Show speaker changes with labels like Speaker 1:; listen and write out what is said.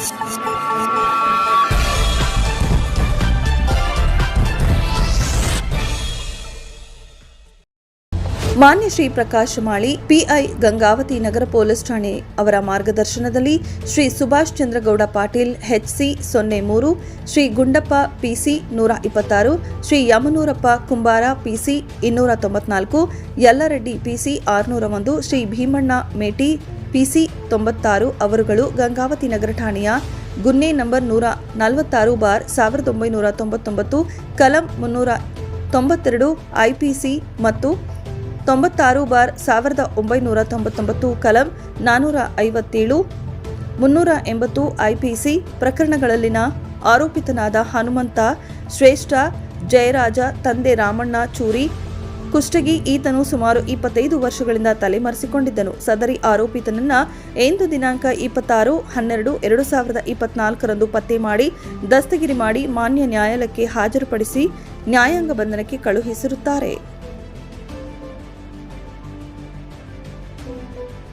Speaker 1: Thank you. ಮಾನ್ಯ Shri Prakash Mali, PI Gangavathi ನಗರ police ಠಾಣೆ ಅವರ ಮಾರ್ಗದರ್ಶನದಲ್ಲಿ ಶ್ರೀ ಸುಭಾಷ್ ಚಂದ್ರಗೌಡ ಪಾಟೀಲ್, ಎಚ್ಸಿ ಸೊನ್ನೆ ಮೂರು, ಶ್ರೀ ಗುಂಡಪ್ಪ, ಪಿಸಿ ನೂರ ಇಪ್ಪತ್ತಾರು, ಶ್ರೀ ಯಮನೂರಪ್ಪ ಕುಂಬಾರ, ಪಿಸಿ ಇನ್ನೂರ ತೊಂಬತ್ನಾಲ್ಕು, ಯಲ್ಲರೆಡ್ಡಿ, ಪಿಸಿ ಆರುನೂರ ಒಂದು, ಶ್ರೀ ಭೀಮಣ್ಣ ಮೇಟಿ, ಪಿಸಿ ತೊಂಬತ್ತಾರು ಅವರುಗಳು ಗಂಗಾವತಿ ನಗರ ಠಾಣೆಯ ಗುನ್ನೆ ನಂಬರ್ ನೂರ ನಲವತ್ತಾರು ಬಾರ್ ಸಾವಿರದ ಒಂಬೈನೂರ ತೊಂಬತ್ತೊಂಬತ್ತು, ಕಲಂ ಮುನ್ನೂರ ತೊಂಬತ್ತೆರಡು ಐಪಿಸಿ ಮತ್ತು ತೊಂಬತ್ತಾರು ಬಾರ್ ಸಾವಿರದ ಒಂಬೈನೂರ ತೊಂಬತ್ತೊಂಬತ್ತು ಕಲಂ ನಾನ್ನೂರ ಐವತ್ತೇಳು, ಮುನ್ನೂರ ಎಂಬತ್ತು ಐಪಿಸಿ ಪ್ರಕರಣಗಳಲ್ಲಿನ ಆರೋಪಿತನಾದ ಹನುಮಂತ, ಶ್ರೇಷ್ಠ, ಜಯರಾಜ, ತಂದೆ ರಾಮಣ್ಣ ಚೂರಿ, ಕುಷ್ಟಗಿ ಈತನು ಸುಮಾರು ಇಪ್ಪತ್ತೈದು ವರ್ಷಗಳಿಂದ ತಲೆಮರೆಸಿಕೊಂಡಿದ್ದನು. ಸದರಿ ಆರೋಪಿತನನ್ನ ಎಂದು ದಿನಾಂಕ ಇಪ್ಪತ್ತಾರು, ಹನ್ನೆರಡು, ಎರಡು ಸಾವಿರದ ಇಪ್ಪತ್ನಾಲ್ಕರಂದು ಪತ್ತೆ ಮಾಡಿ, ದಸ್ತಗಿರಿ ಮಾಡಿ ಮಾನ್ಯ ನ್ಯಾಯಾಲಯಕ್ಕೆ ಹಾಜರುಪಡಿಸಿ ನ್ಯಾಯಾಂಗ ಬಂಧನಕ್ಕೆ ಕಳುಹಿಸಿರುತ್ತಾರೆ. Música